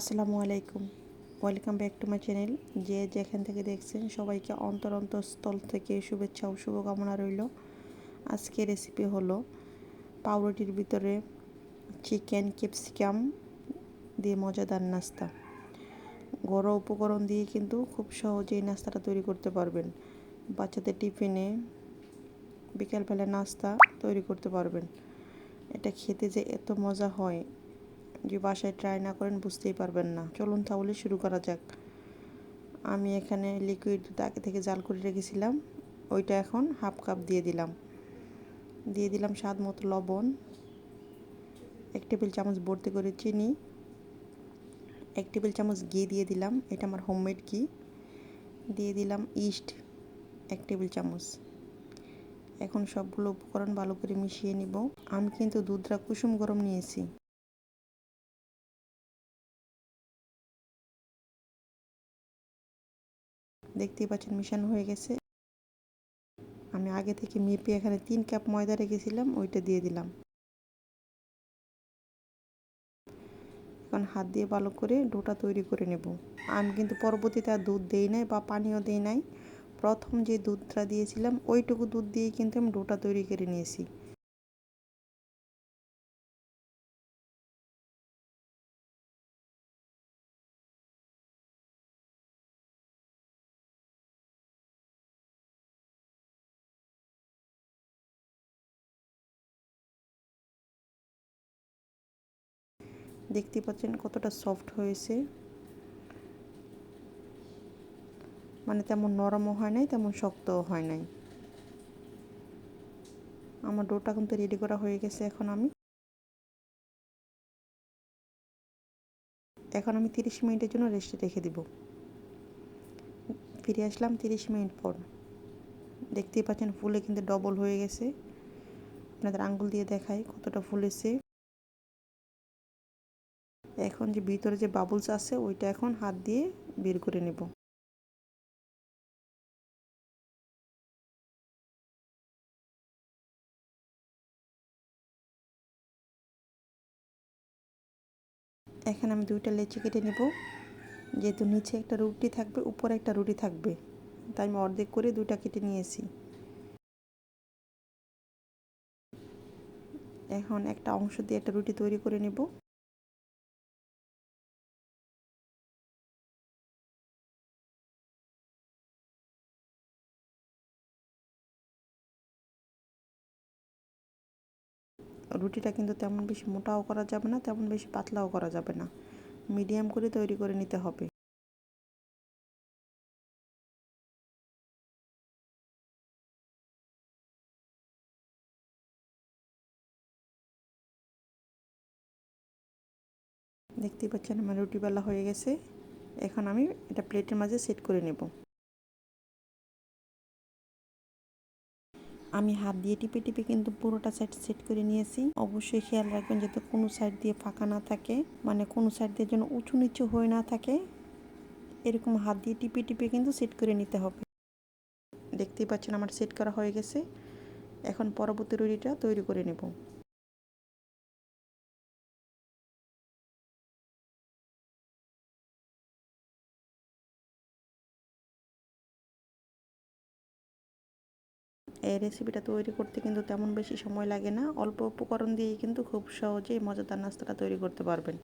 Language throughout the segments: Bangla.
আসসালামু আলাইকুম। Welcome back to my channel যে যেখান থেকে দেখছেন, সবাইকে অন্তর অন্তঃস্থল থেকে শুভেচ্ছা ও শুভকামনা রইল। আজকে রেসিপি হলো পাউরুটির ভিতরে চিকেন ক্যাপসিকাম দিয়ে মজাদার নাস্তা। ঘরোয়া উপকরণ দিয়ে কিন্তু খুব সহজেই নাস্তাটা তৈরি করতে পারবেন। বাচ্চাদের টিফিনে বিকেলবেলা নাস্তা তৈরি করতে পারবেন। এটা খেতে যে এত মজা হয় যে বাসায় ট্রাই না করেন বুঝতেই পারবেন না। চলুন তাহলে শুরু করা যাক। আমি এখানে লিকুইড দুধ আগে থেকে জাল করে রেখেছিলাম। ওইটা এখন হাফ কাপ দিয়ে দিলাম। দিয়ে দিলাম স্বাদ মতো লবণ, এক টেবিল চামচ ভর্তি করে চিনি, এক টেবিল চামচ ঘি দিয়ে দিলাম। এটা আমার হোমমেড ঘি। দিয়ে দিলাম ইস্ট এক টেবিল চামচ। এখন সবগুলো উপকরণ ভালো করে মিশিয়ে নিব। আমি কিন্তু দুধটা কুসুম গরম নিয়েছি। দেখতেই পাচ্ছেন মিশানো হয়ে গেছে। আমি আগে থেকে মেপে এখানে তিন কাপ ময়দা রেখেছিলাম, ওইটা দিয়ে দিলাম। এখন হাত দিয়ে ভালো করে ডোটা তৈরি করে নেব। আমি কিন্তু পরবর্তীতে আর দুধ দেই নাই বা পানিও দেই নাই। প্রথম যে দুধটা দিয়েছিলাম, ওইটুকু দুধ দিয়ে কিন্তু আমি ডোটা তৈরি করে নিয়েছি। দেখতে পাচ্ছেন কতটা সফট হয়েছে। মানে তেমন নরমও হয় নাই, তেমন শক্তও হয় নাই। আমার ডোটা কিন্তু রেডি করা হয়ে গেছে, এখন আমি। এখন আমি তিরিশ মিনিটের জন্য রেস্টে রেখে দিব। ফিরে আসলাম তিরিশ মিনিট পর। দেখতেই পাচ্ছেন ফুলে কিন্তু ডবল হয়ে গেছে। আপনাদের আঙ্গুল দিয়ে দেখাই কতটা ফুলেছে। এখন যে ভিতরে যে বাবুলস আছে, ওইটা এখন হাত দিয়ে বের করে নেব। এখানে আমি দুইটা লেচি কেটে নেব। যেহেতু নিচে একটা রুটি থাকবে, উপরে একটা রুটি থাকবে, তাই আমি অর্ধেক করে দুইটা কেটে নিয়েছি। এখন একটা অংশ দিয়ে একটা রুটি তৈরি করে নেব। রুটিটা কিন্তু তেমন বেশি মোটাও করা যাবে না, তেমন বেশি পাতলাও করা যাবে না। মিডিয়াম করে তৈরি করে নিতে হবে। দেখতেই পাচ্ছেন আমার রুটি বেলা হয়ে গেছে। এখন আমি এটা প্লেটের মাঝে সেট করে নেব। আমি হাত দিয়ে টিপে টিপে কিন্তু পুরোটা সাইড সেট করে নিয়েছি। অবশ্যই খেয়াল রাখবেন যাতে কোনো সাইড দিয়ে ফাঁকা না থাকে মানে কোনো সাইড দিয়ে যেন উঁচু নিচু হয়ে না থাকে। এরকম হাত দিয়ে টিপে টিপে কিন্তু সেট করে নিতে হবে। দেখতেই পাচ্ছেন আমার সেট করা হয়ে গেছে। এখন পরবর্তী রুটিটা তৈরি করে নেব। এই রেসিপিটা তৈরি করতে কিন্তু তেমন বেশি সময় লাগে না। অল্প উপকরণ দিয়েই কিন্তু খুব সহজেই মজাদার নাস্তাটা তৈরি করতে পারবেন।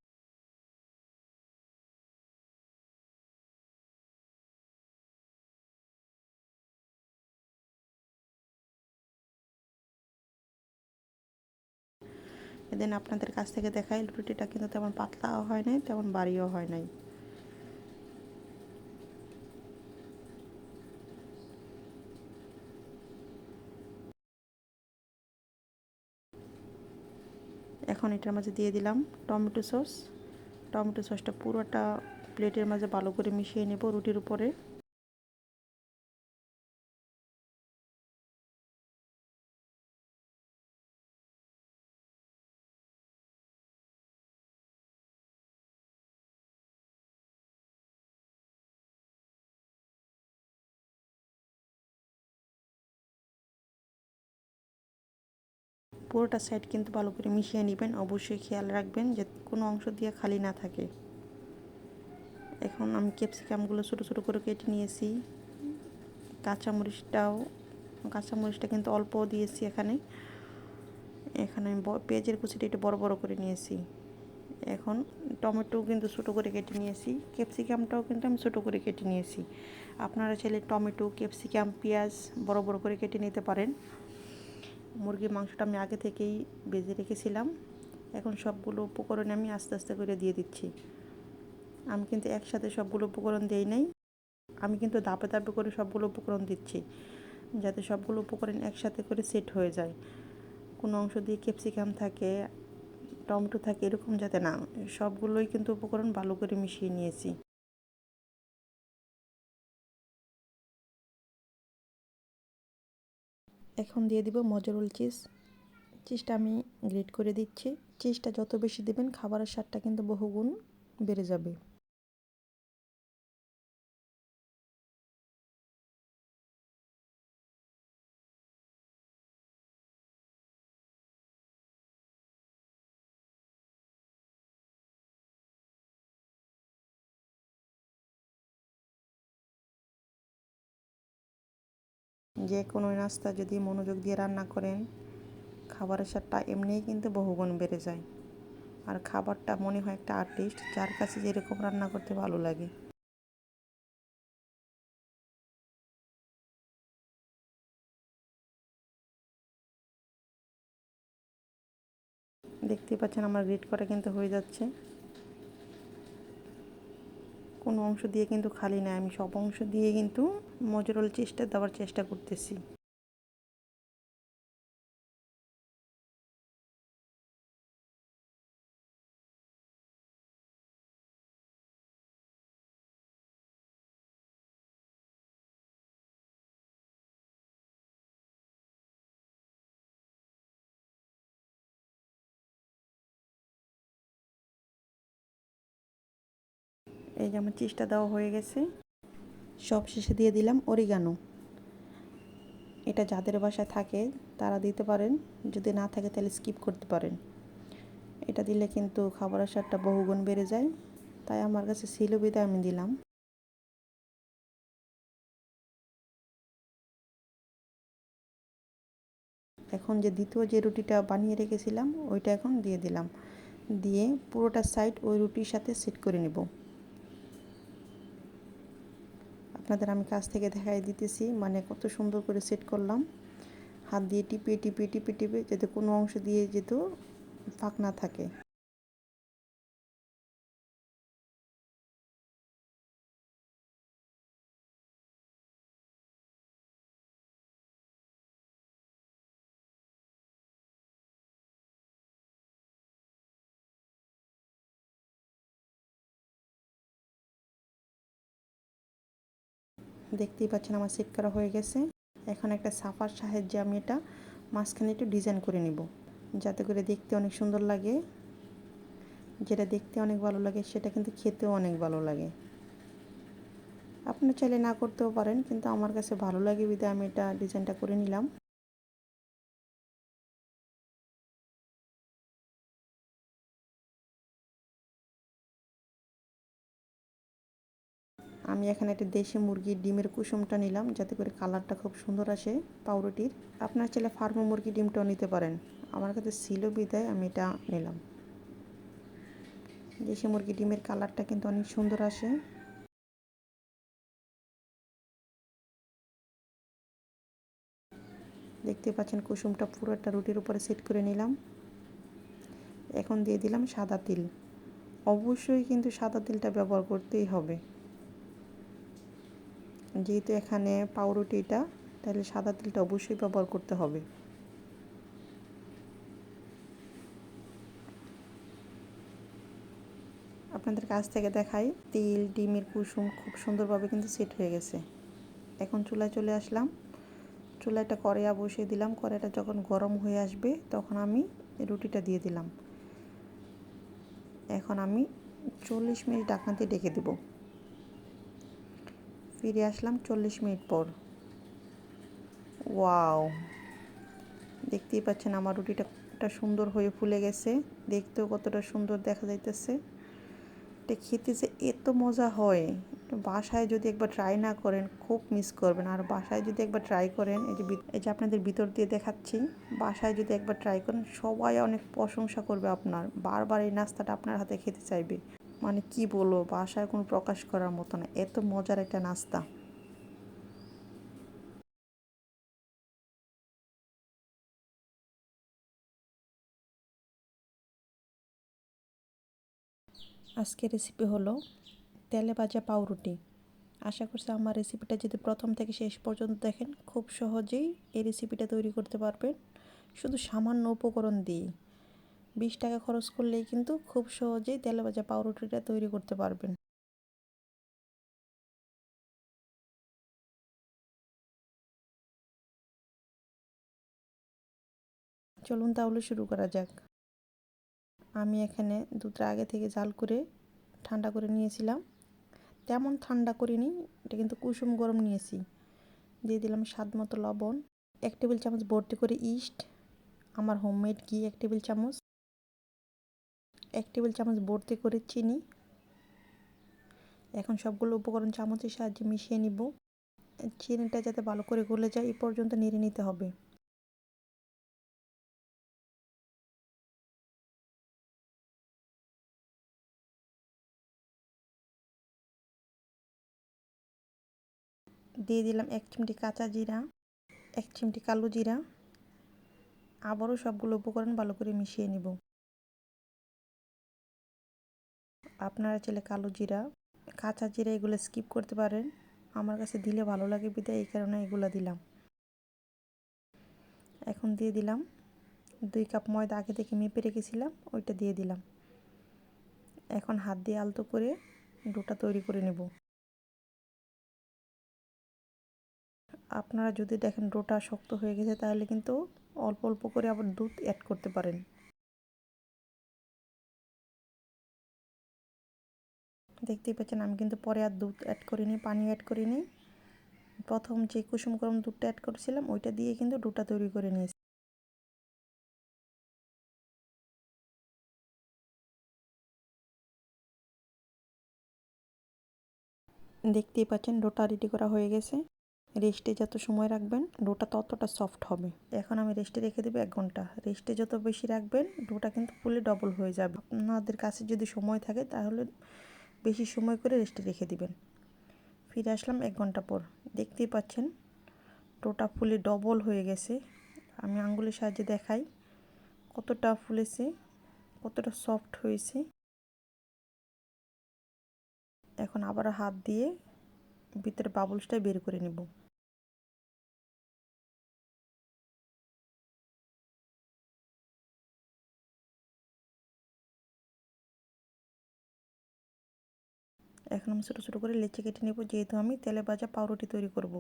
এদিন আপনাদের কাছ থেকে দেখাই রুটিটা কিন্তু তেমন পাতলাও হয় নাই, তেমন বাড়িও হয় নাই। এখন এটার মাঝে দিয়ে দিলাম টমেটো সস। টমেটো সসটা পুরোটা প্লেটের মাঝে ভালো করে মিশিয়ে নেব রুটির উপরে। পুরোটা সাইড কিন্তু ভালো করে মিশিয়ে নেবেন। অবশ্যই খেয়াল রাখবেন যে কোনো অংশ দিয়ে খালি না থাকে। এখন আমি ক্যাপসিকামগুলো ছোটো ছোটো করে কেটে নিয়েছি। কাঁচামরিচটাও, কাঁচামরিচটা কিন্তু অল্প দিয়েছি এখানে। এখানে আমি পেঁয়াজের কুচিটা একটু বড় বড় করে নিয়েছি। এখন টমেটো কিন্তু ছোটো করে কেটে নিয়েছি। ক্যাপসিকামটাও কিন্তু আমি ছোটো করে কেটে নিয়েছি। আপনারা চাইলে টমেটো ক্যাপসিকাম পেঁয়াজ বড় বড় করে কেটে নিতে পারেন। মুরগির মাংসটা আমি আগে থেকেই বেজে রেখেছিলাম। এখন সবগুলো উপকরণ আমি আস্তে আস্তে করে দিয়ে দিচ্ছি। আমি কিন্তু একসাথে সবগুলো উপকরণ দিই নাই। আমি কিন্তু ধাপে ধাপে করে সবগুলো উপকরণ দিচ্ছি, যাতে সবগুলো উপকরণ একসাথে করে সেট হয়ে যায়। কোনো অংশ দিয়ে ক্যাপসিকাম থাকে, টমেটো থাকে, এরকম যাতে না, সবগুলোই কিন্তু উপকরণ ভালো করে মিশিয়ে নিয়েছি। এখন দিয়ে দিব মজরুল চিজ চিজটা আমি গ্রেট করে দিচ্ছি। চিজটা যত বেশি দেবেন, খাবারের স্বাদটা কিন্তু বহুগুণ বেড়ে যাবে। যে কোনো নাস্তা যদি মনোযোগ দিয়ে রান্না করেন, খাবারের স্বাদটা এমনিই কিন্তু বহুগুণ বেড়ে যায়। আর খাবারটা মনে হয় একটা আর্টিস্ট যার কাছে যেরকম রান্না করতে ভালো লাগে। দেখতে পাচ্ছেন আমার রেড করা কিন্তু হয়ে যাচ্ছে। কোনো অংশ দিয়ে কিন্তু খালি না, আমি সব অংশ দিয়ে কিন্তু মজুরল চেষ্টা দেওয়ার চেষ্টা করতেছি। এই যে আমার চিজটা দেওয়া হয়ে গেছে। সব শেষে দিয়ে দিলাম অরিগানো এটা যাদের বাসায় থাকে, তারা দিতে পারেন। যদি না থাকে, তাহলে স্কিপ করতে পারেন। এটা দিলে কিন্তু খাবারের স্বাদটা বহুগুণ বেড়ে যায়। তাই আমার কাছে ছিল বিদায়, আমি দিলাম। এখন যে দ্বিতীয় যে রুটিটা বানিয়ে রেখেছিলাম, ওইটা এখন দিয়ে দিলাম। দিয়ে পুরোটা সাইড ওই রুটির সাথে সেট করে নেব। আপনাদের আমি কাছ থেকে দেখাই দিতেছি। মানে কত সুন্দর করে সেট করলাম। হাত দিয়ে টিপে টিপে টিপে টিপে যাতে কোনো অংশ দিয়ে যেত ফাঁক না থাকে। দেখতেই পাচ্ছেন আমার সেট করা হয়ে গেছে। এখন একটা সাফার সাহায্যে আমি এটা মাঝখানে একটু ডিজাইন করে নিব, যাতে করে দেখতে অনেক সুন্দর লাগে। যেটা দেখতে অনেক ভালো লাগে, সেটা কিন্তু খেতেও অনেক ভালো লাগে। আপনি চাইলে না করতেও পারেন, কিন্তু আমার কাছে ভালো লাগে বিধে আমি এটা ডিজাইনটা করে নিলাম। আমি এখানে একটা দেশি মুরগির ডিমের কুসুমটা নিলাম, যাতে করে কালারটা খুব সুন্দর আসে পাউরুটির। আপনার চাইলে ফার্মো মুরগি ডিমটাও নিতে পারেন। আমার কাছে ছিল বিদায়, আমি এটা নিলাম। দেশি মুরগি ডিমের কালারটা কিন্তু অনেক সুন্দর আসে। দেখতে পাচ্ছেন কুসুমটা পুরো একটা রুটির উপরে সেট করে নিলাম। এখন দিয়ে দিলাম সাদা তিল। অবশ্যই কিন্তু সাদা তিলটা ব্যবহার করতেই হবে। যেহেতু এখানে পাউরুটিটা তাহলে সাদা তিলটা অবশ্যই ব্যবহার করতে হবে। আপনাদের কাছ থেকে দেখাই, তিল, ডিমের কুসুম খুব সুন্দরভাবে কিন্তু সেট হয়ে গেছে। এখন চুলায় চলে আসলাম। চুলাটা কড়াইয়া বসিয়ে দিলাম। কড়াইটা যখন গরম হয়ে আসবে, তখন আমি রুটিটা দিয়ে দিলাম। এখন আমি চল্লিশ মিনিট ডাকনাতে ডেকে দেবো। ফিরে আসলাম চল্লিশ মিনিট পর। ওয়াও। দেখতেই পাচ্ছেন আমার রুটিটা সুন্দর হয়ে ফুলে গেছে। দেখতেও কতটা সুন্দর দেখা যাইতেছে। এটা খেতে যে এত মজা হয়। বাসায় যদি একবার ট্রাই না করেন, খুব মিস করবেন। আর বাসায় যদি একবার ট্রাই করেন, এই যে এই যে আপনাদের ভিতর দিয়ে দেখাচ্ছি, বাসায় যদি একবার ট্রাই করেন, সবাই অনেক প্রশংসা করবে আপনার। বারবার এই নাস্তাটা আপনার হাতে খেতে চাইবে। মানে কি বলব, বাসায় কোনো প্রকাশ করার মতো না। এত মজার একটা নাস্তা। আজকের রেসিপি হলো তেলে ভাজা পাউরুটি। আশা করছি আমার রেসিপিটা যদি প্রথম থেকে শেষ পর্যন্ত দেখেন, খুব সহজেই এই রেসিপিটা তৈরি করতে পারবেন। শুধু সামান্য উপকরণ দিয়ে বিশ টাকা খরচ করলেই কিন্তু খুব সহজেই তেলে ভাজা পাউরুটিটা তৈরি করতে পারবেন। চলুন তাহলে শুরু করা যাক। আমি এখানে দুধটা আগে থেকে জাল করে ঠান্ডা করে নিয়েছিলাম। তেমন ঠান্ডা করিনি, এটা কিন্তু কুসুম গরম নিয়েছি। দিয়ে দিলাম স্বাদ মতো লবণ, এক টেবিল চামচ ভর্তি করে ইস্ট, আমার হোমমেড ঘি এক টেবিল চামচ। এক টেবিল চামচ ভর্তি করে চিনি। এখন সবগুলো উপকরণ চামচের সাহায্যে মিশিয়ে নিব। চিনিটা যাতে ভালো করে গলে যায় এই পর্যন্ত নেড়ে নিতে হবে। দিয়ে দিলাম এক চিমটি কাঁচা জিরা, এক চিমটি কালো জিরা। আবারও সবগুলো উপকরণ ভালো করে মিশিয়ে নিব। আপনারা চাইলে কালো জিরা, কাঁচা জিরা এগুলো স্কিপ করতে পারেন। আমার কাছে দিলে ভালো লাগে বিদায়, এই কারণে এগুলো দিলাম। এখন দিয়ে দিলাম দুই কাপ ময়দা, আগে থেকে মেপে রেখেছিলাম, ওইটা দিয়ে দিলাম। এখন হাত দিয়ে আলতো করে ডোটা তৈরি করে নেব। আপনারা যদি দেখেন ডোটা শক্ত হয়ে গেছে, তাহলে কিন্তু অল্প অল্প করে আবার দুধ অ্যাড করতে পারেন। দেখতেই পাচ্ছেন, আমি কিন্তু পরে আর দুধ অ্যাড করিনি, পানি অ্যাড করিনি। প্রথম যে কুসুম গরম দুধটা অ্যাড করেছিলাম, ওইটা দিয়ে কিন্তু ডোটা তৈরি করে নিয়েছি। দেখতেই পাচ্ছেন, ডোটা রেডি করা হয়ে গেছে। রেস্টে যত সময় রাখবেন, ডোটা ততটা সফট হবে। এখন আমি রেস্টে রেখে দেবো এক ঘণ্টা। রেস্টে যত বেশি রাখবেন, ডোটা কিন্তু ফুলে ডবল হয়ে যাবে। আপনাদের কাছে যদি সময় থাকে, তাহলে বেশি সময় করে রেস্টে রেখে দিবেন। ফিরে আসলাম এক ঘণ্টা পর। দেখতেই পাচ্ছেন, টোটা ফুলে ডবল হয়ে গেছে। আমি আঙ্গুলের সাহায্যে দেখাই কতটা ফুলেছে, কতটা সফট হয়েছে। এখন আবার হাত দিয়ে ভিতরে বাবলসটা বের করে নেব। এখন আমি ছোটো ছোটো করে লেচি কেটে নেব। যেহেতু আমি তেলে ভাজা পাউরুটি তৈরি করব।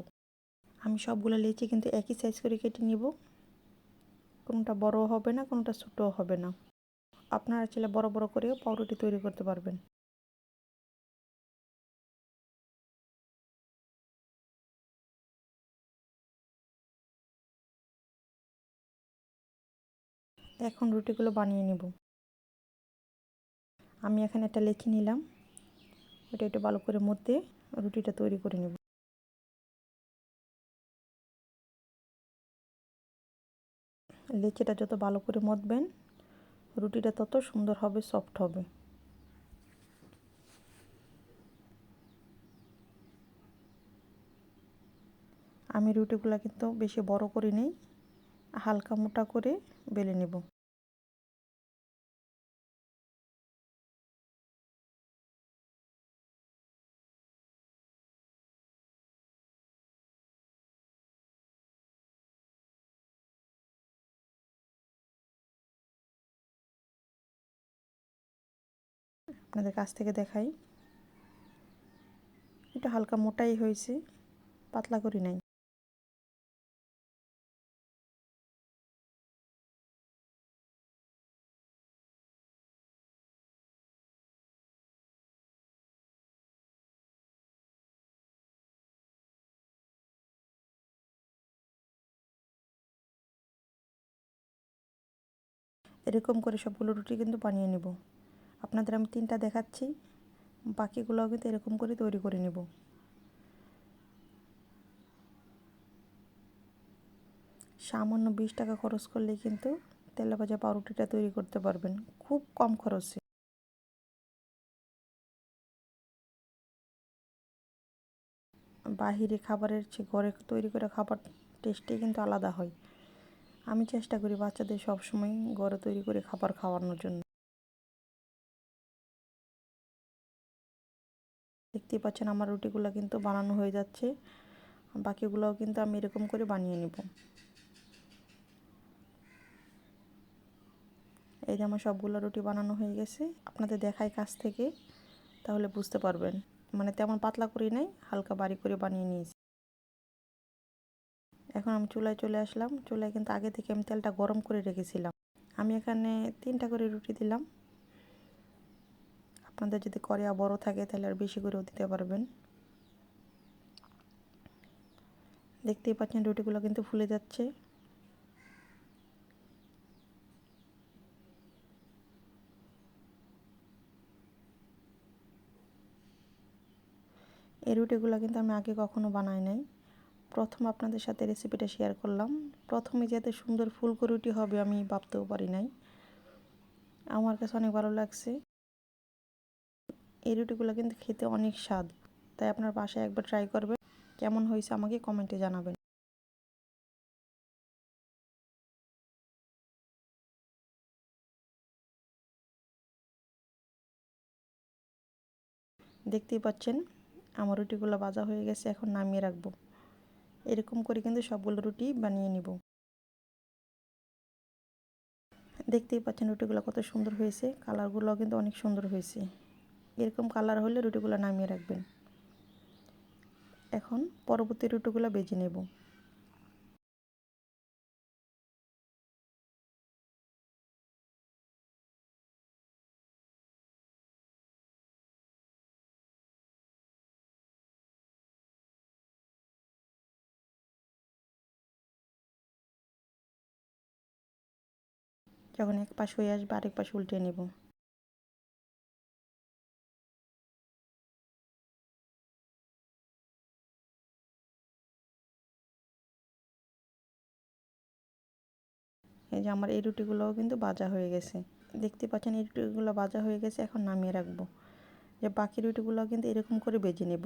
আমি সবগুলো লেচি কিন্তু একই সাইজ করে কেটে নিব। কোনোটা বড় হবে না, কোনোটা ছোটও হবে না। আপনারা চাইলে বড় বড় করেও পাউরুটি তৈরি করতে পারবেন। এখন রুটিগুলো বানিয়ে নেব। আমি এখানে একটা লেচি নিলাম। ওটা একটু ভালো করে মধ্যে রুটিটা তৈরি করে নেব। লেচিটা যত ভালো করে মতবেন, রুটিটা তত সুন্দর হবে সফট হবে। আমি রুটিগুলো কিন্তু বেশি বড় করে নেই, হালকা মোটা করে বেলে নেব। আপনাদের কাছ থেকে দেখাই। এটা হালকা মোটাই হয়েছে, পাতলা করি নাই। এরকম করে সবগুলো রুটি কিন্তু বানিয়ে নেব। আপনাদের আমি তিনটা দেখাচ্ছি। বাকিগুলোও কিন্তু এরকম করে তৈরি করে নেব। সামান্য বিশ টাকা খরচ করলে কিন্তু তেলে ভাজা পাউরুটিটা তৈরি করতে পারবেন। খুব কম খরচে। বাহিরে খাবারের চেয়ে ঘরে তৈরি করে খাবার টেস্টই কিন্তু আলাদা হয়। আমি চেষ্টা করি বাচ্চাদের সবসময় ঘরে তৈরি করে খাবার খাওয়ানোর জন্য। দেখতেই পাচ্ছেন আমার রুটিগুলো কিন্তু বানানো হয়ে যাচ্ছে। বাকিগুলোও কিন্তু আমি এরকম করে বানিয়ে নেব। এই যে আমার সবগুলো রুটি বানানো হয়ে গেছে। আপনাদের দেখায় কাছ থেকে, তাহলে বুঝতে পারবেন। মানে তেমন পাতলা করি নাই, হালকা বাড়ি করে বানিয়ে নিয়েছি। এখন আমি চুলায় চলে আসলাম। চুলায় কিন্তু আগে থেকে আমি তেলটা গরম করে রেখেছিলাম। আমি এখানে তিনটা করে রুটি দিলাম। আপনাদের যদি করিয়া বড় থাকে, তাহলে আর বেশি করেও দিতে পারবেন। দেখতেই পাচ্ছেন রুটিগুলো কিন্তু ফুলে যাচ্ছে। এই রুটিগুলো কিন্তু আমি আগে কখনো বানাই নাই। প্রথম আপনাদের সাথে রেসিপিটা শেয়ার করলাম। প্রথমে যাতে সুন্দর ফুলকো রুটি হবে, আমি ভাবতেও পারি নাই। আমার কাছে অনেক ভালো লাগছে। এই রুটিগুলো কিন্তু খেতে অনেক স্বাদ। তাই আপনার বাসায় একবার ট্রাই করবেন। কেমন হয়েছে আমাকে কমেন্টে জানাবেন। দেখতেই পাচ্ছেন, আমার রুটিগুলো ভাজা হয়ে গেছে, এখন নামিয়ে রাখব। এরকম করে কিন্তু সবগুলো রুটি বানিয়ে নিব। দেখতেই পাচ্ছেন রুটিগুলো কত সুন্দর হয়েছে কালারগুলো কিন্তু অনেক সুন্দর হয়েছে। এরকম কালার হলে রুটিগুলো নামিয়ে রাখবেন। এখন পরবর্তী রুটিগুলো বেজে নেব। যখন এক পাশ হয়ে আসবে, আরেক পাশ উল্টে নেব। এই যে আমার এই রুটিগুলোও কিন্তু বাজা হয়ে গেছে। দেখতে পাচ্ছেন এই রুটিগুলো বাজা হয়ে গেছে, এখন নামিয়ে রাখব। যে বাকি রুটিগুলো কিন্তু এরকম করে বেজে নেব।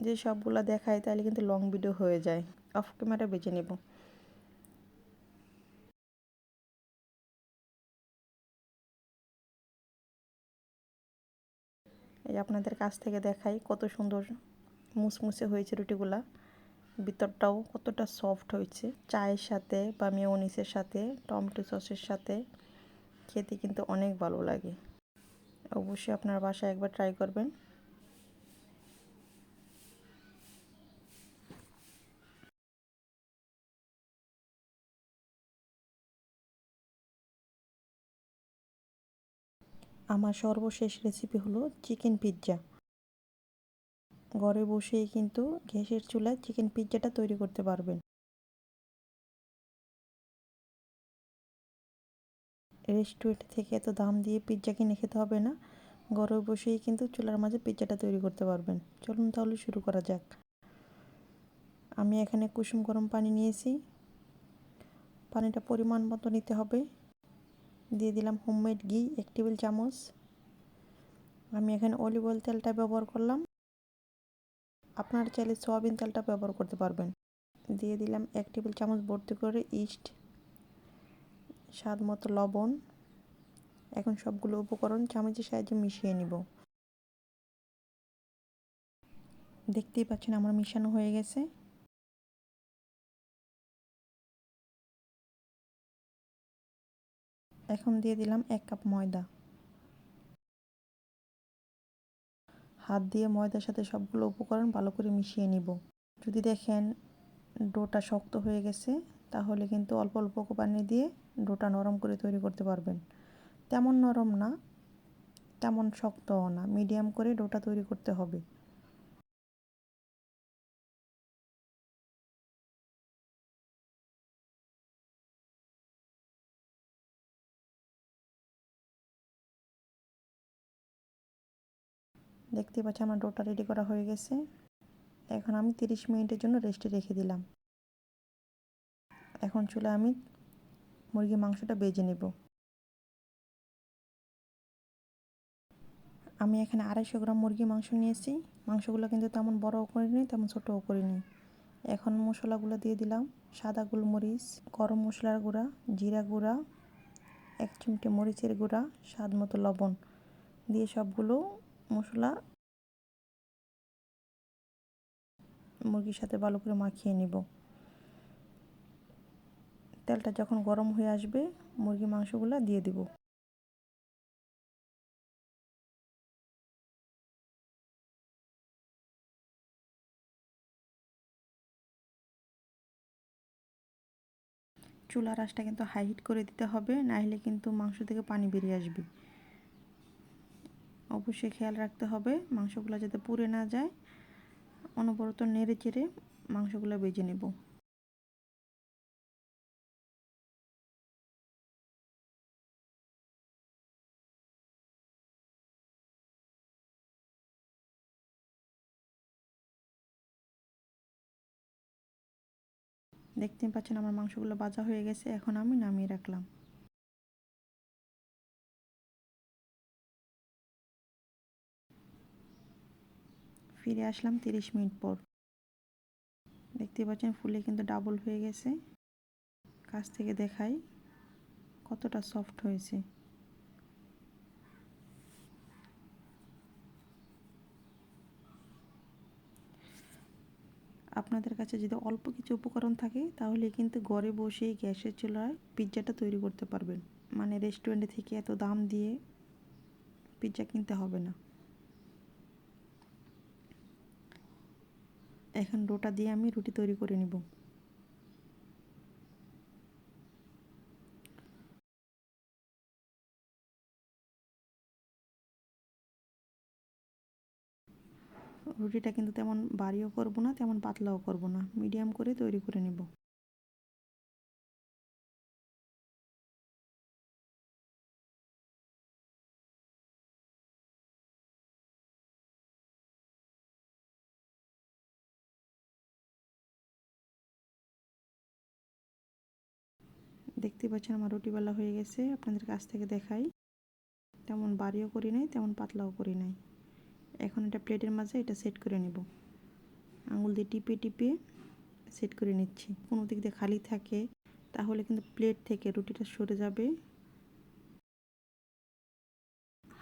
যে সবগুলো দেখায় তাহলে কিন্তু লং ভিডিও হয়ে যায়। অফ ক্যামেরা বেজে নেব। এই আপনাদের কাছ থেকে দেখাই কত সুন্দর মুসমুসে হয়েছে রুটিগুলা। ভিতরটাও কতটা সফট হয়েছে। চায়ের সাথে বা মেয়নিসের সাথে টমেটো সসের সাথে খেতে কিন্তু অনেক ভালো লাগে। অবশ্যই আপনার বাসায় একবার ট্রাই করবেন। আমার সর্বশেষ রেসিপি হলো চিকেন পিৎজা ঘরে বসেই কিন্তু গ্যাসের চুলায় চিকেন পিৎজাটা তৈরি করতে পারবেন। রেস্টুরেন্ট থেকে এত দাম দিয়ে পিৎজা কিনে খেতে হবে না। ঘরে বসেই কিন্তু চুলার মাঝে পিৎজাটা তৈরি করতে পারবেন। চলুন তাহলে শুরু করা যাক। আমি এখানে কুসুম গরম পানি নিয়েছি। পানিটা পরিমাণ মতো নিতে হবে। দিয়ে দিলাম হোমমেড ঘি, এক টেবিল চামচ। আমি এখানে অলিভ অয়েল তেলটা ব্যবহার করলাম। আপনারা চাইলে সয়াবিন তেলটা ব্যবহার করতে পারবেন। দিয়ে দিলাম এক টেবিল চামচ ভর্তি করে ইস্ট স্বাদ মতো লবণ। এখন সবগুলো উপকরণ চামচের সাহায্যে মিশিয়ে নিব। দেখতেই পাচ্ছেন আমার মিশানো হয়ে গেছে। এখন দিয়ে দিলাম এক কাপ ময়দা। হাত দিয়ে ময়দার সাথে সবগুলো উপকরণ ভালো করে মিশিয়ে নিব। যদি দেখেন ডোটা শক্ত হয়ে গেছে, তাহলে কিন্তু অল্প অল্প পানি দিয়ে ডোটা নরম করে তৈরি করতে পারবেন। তেমন নরম না, তেমন শক্তও না, মিডিয়াম করে ডোটা তৈরি করতে হবে। দেখতে পাচ্ছি আমার ডোটা রেডি করা হয়ে গেছে। এখন আমি তিরিশ মিনিটের জন্য রেস্টে রেখে দিলাম। এখন চুলে আমি মুরগির মাংসটা বেজে নেব। আমি এখানে আড়াইশো গ্রাম মুরগির মাংস নিয়েছি। মাংসগুলো কিন্তু তেমন বড়ও করিনি, তেমন ছোটও করিনি। এখন মশলাগুলো দিয়ে দিলাম। সাদা গোলমরিচ, গরম মশলার গুঁড়া, জিরা গুঁড়া, এক চিমটে মরিচের গুঁড়া, স্বাদ মতো লবণ দিয়ে সবগুলো মশলা মুরগির সাথে ভালো করে মাখিয়ে নিব। তেলটা যখন গরম হয়ে আসবে মুরগির মাংসগুলো দিয়ে দিব। চুলার আঁচটা কিন্তু হাই হিট করে দিতে হবে না হলে কিন্তু মাংস থেকে পানি বেরিয়ে আসবে। অবশ্যই খেয়াল রাখতে হবে, মাংসগুলো যাতে পুড়ে না যায়। অনবরত নেড়ে চেড়ে মাংসগুলো বেজে নেব। দেখতে পাচ্ছেন আমার মাংসগুলো বাজা হয়ে গেছে, এখন আমি নামিয়ে রাখলাম। ফিরে আসলাম তিরিশ মিনিট পর। দেখতে পাচ্ছেন ফুলে কিন্তু ডাবল হয়ে গেছে। কাছ থেকে দেখাই কতটা সফট হয়েছে। আপনাদের কাছে যদি অল্প কিছু উপকরণ থাকে, তাহলে কিন্তু ঘরে বসেই গ্যাসের চুলায় পিৎজাটা তৈরি করতে পারবেন। মানে রেস্টুরেন্টে থেকে এত দাম দিয়ে পিৎজা কিনতে হবে না। এখন ডোটা দিয়ে আমি রুটি তৈরি করে নিব। রুটিটা কিন্তু তেমন বাড়িও করব না, তেমন পাতলাও করব না। মিডিয়াম করে তৈরি করে নেব। দেখতে পাচ্ছেন আমার রুটিবেলা হয়ে গেছে, আপনাদের কাছ থেকে দেখাই। তেমন বাড়িও করি নাই, তেমন পাতলাও করি নাই। এখন এটা প্লেটের মাঝে এটা সেট করে নেব। আঙুল দিয়ে টিপে টিপে সেট করে নিচ্ছি। কোনো দিক দিয়ে খালি থাকে, তাহলে কিন্তু প্লেট থেকে রুটিটা সরে যাবে।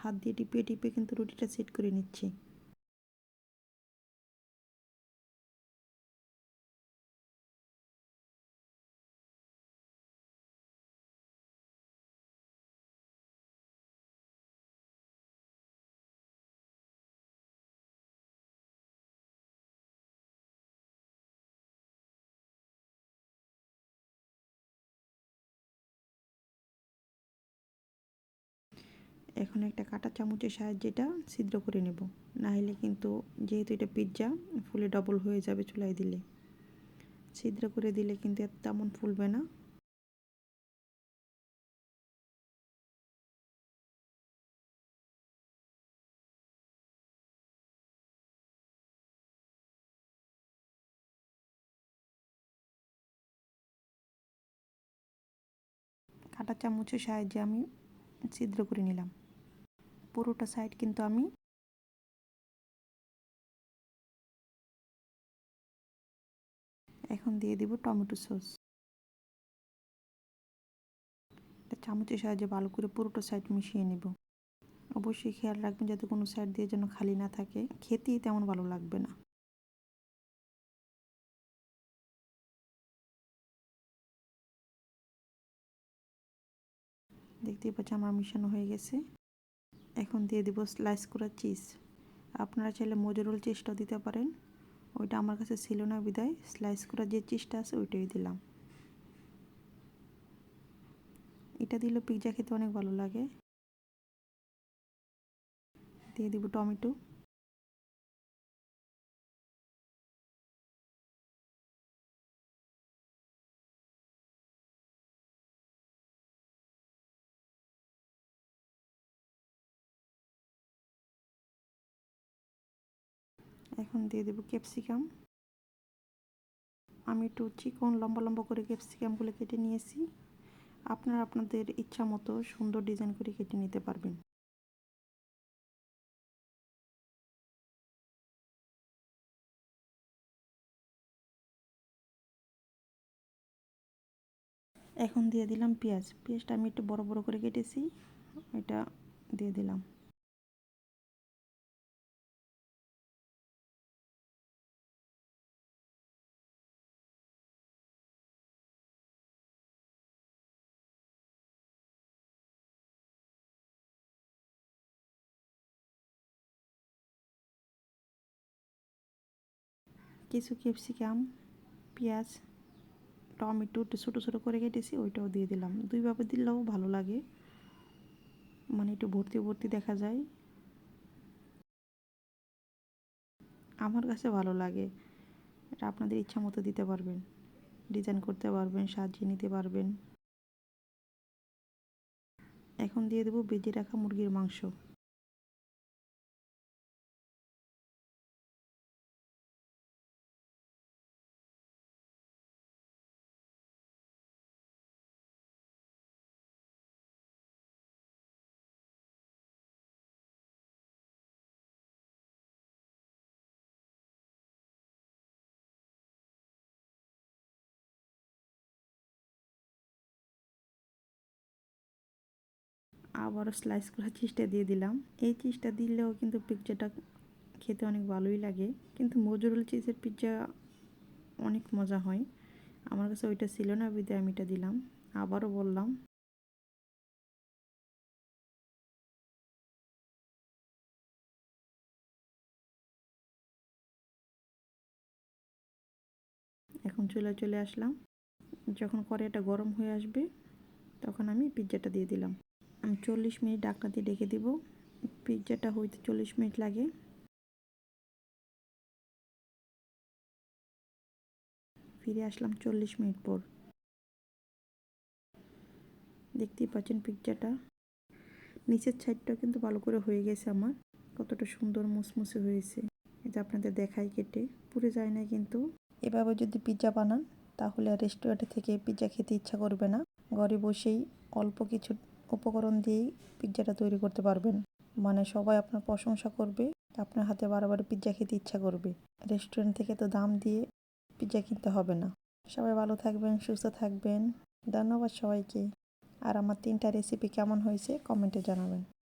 হাত দিয়ে টিপে টিপে কিন্তু রুটিটা সেট করে নিচ্ছি। এখন একটা কাটা চামচের সাহায্যে এটা ছিদ্র করে নেব। না হলে কিন্তু যেহেতু এটা পিৎজা ফুলে ডবল হয়ে যাবে চুলাই দিলে। ছিদ্র করে দিলে কিন্তু এত তেমন ফুলবে না। কাটা চামচের সাহায্যে আমি ছিদ্র করে নিলাম। পুরোটা সাইড কিন্তু আমি এখন দিয়ে দিব টমেটো সস চামচের সাহায্যে ভালো করে পুরোটা সাইড মিশিয়ে নেব। অবশ্যই খেয়াল রাখবেন যাতে কোনো সাইড দিয়ে যেন খালি না থাকে। খেতেই তেমন ভালো লাগবে না। দেখতেই পাচ্ছি আমার মিশানো হয়ে গেছে। এখন দিয়ে দিব স্লাইস করা চিজ আপনারা চাইলে মজুরুল চিজটাও দিতে পারেন। ওইটা আমার কাছে ছিল না বিদায়। স্লাইস করা যে চিজটা আছে, ওইটাই দিলাম। এটা দিলে পিৎজা খেতে অনেক ভালো লাগে। দিয়ে দিব টমেটো। এখন দিয়ে দেবো ক্যাপসিকাম। আমি একটু চিকন, লম্বা লম্বা করে ক্যাপসিকামগুলো কেটে নিয়েছি। আপনারা আপনাদের ইচ্ছা মতো সুন্দর ডিজাইন করে কেটে নিতে পারবেন। এখন দিয়ে দিলাম পেঁয়াজ। পেঁয়াজটা আমি একটু বড় বড় করে কেটেছি। এটা দিয়ে দিলাম। কিছু ক্যাপসিকাম, পেঁয়াজ, টমেটো একটু ছোটো ছোটো করে কেটেছি, ওইটাও দিয়ে দিলাম। দুইভাবে দিলেও ভালো লাগে। মানে একটু ভর্তি ভর্তি দেখা যায়। আমার কাছে ভালো লাগে। এটা আপনাদের ইচ্ছা মতো দিতে পারবেন। ডিজাইন করতে পারবেন, সাজিয়ে নিতে পারবেন। এখন দিয়ে দেবো বেজে রাখা মুরগির মাংস। আবারও স্লাইস করা চিজটা দিয়ে দিলাম। এই চিজটা দিলেও কিন্তু পিৎজাটা খেতে অনেক ভালোই লাগে। কিন্তু মজুরুল চিজের পিৎজা অনেক মজা হয়। আমার কাছে ওইটা ছিল না বিদে আমি এটা দিলাম। আবারও বললাম। এখন চলে চলে আসলাম। যখন কড়াইটা গরম হয়ে আসবে, তখন আমি পিৎজাটা দিয়ে দিলাম। চল্লিশ মিনিট ডাকনা ডেকে দিব। পিৎজাটা হইতে চল্লিশ মিনিট লাগে। ফিরে আসলাম চল্লিশ মিনিট পর। দেখতেই পাচ্ছেন পিৎজাটা নিচের সাইডটাও কিন্তু ভালো করে হয়ে গেছে আমার। কতটা সুন্দর মুসমুসে হয়েছে। এটা আপনাদের দেখাই কেটে। পুড়ে যায় না কিন্তু। এভাবে যদি পিৎজা বানান, তাহলে রেস্টুরেন্টে থেকে পিৎজা খেতে ইচ্ছা করবে না। ঘরে বসেই অল্প কিছু উপকরণ দিয়েই পিৎজাটা তৈরি করতে পারবেন। মানে সবাই আপনার প্রশংসা করবে, আপনার হাতে বারবার পিৎজা খেতে ইচ্ছা করবে। রেস্টুরেন্ট থেকে তো দাম দিয়ে পিৎজা কিনতে হবে না। সবাই ভালো থাকবেন, সুস্থ থাকবেন। ধন্যবাদ সবাইকে। আর আমার তিনটা রেসিপি কেমন হয়েছে কমেন্টে জানাবেন।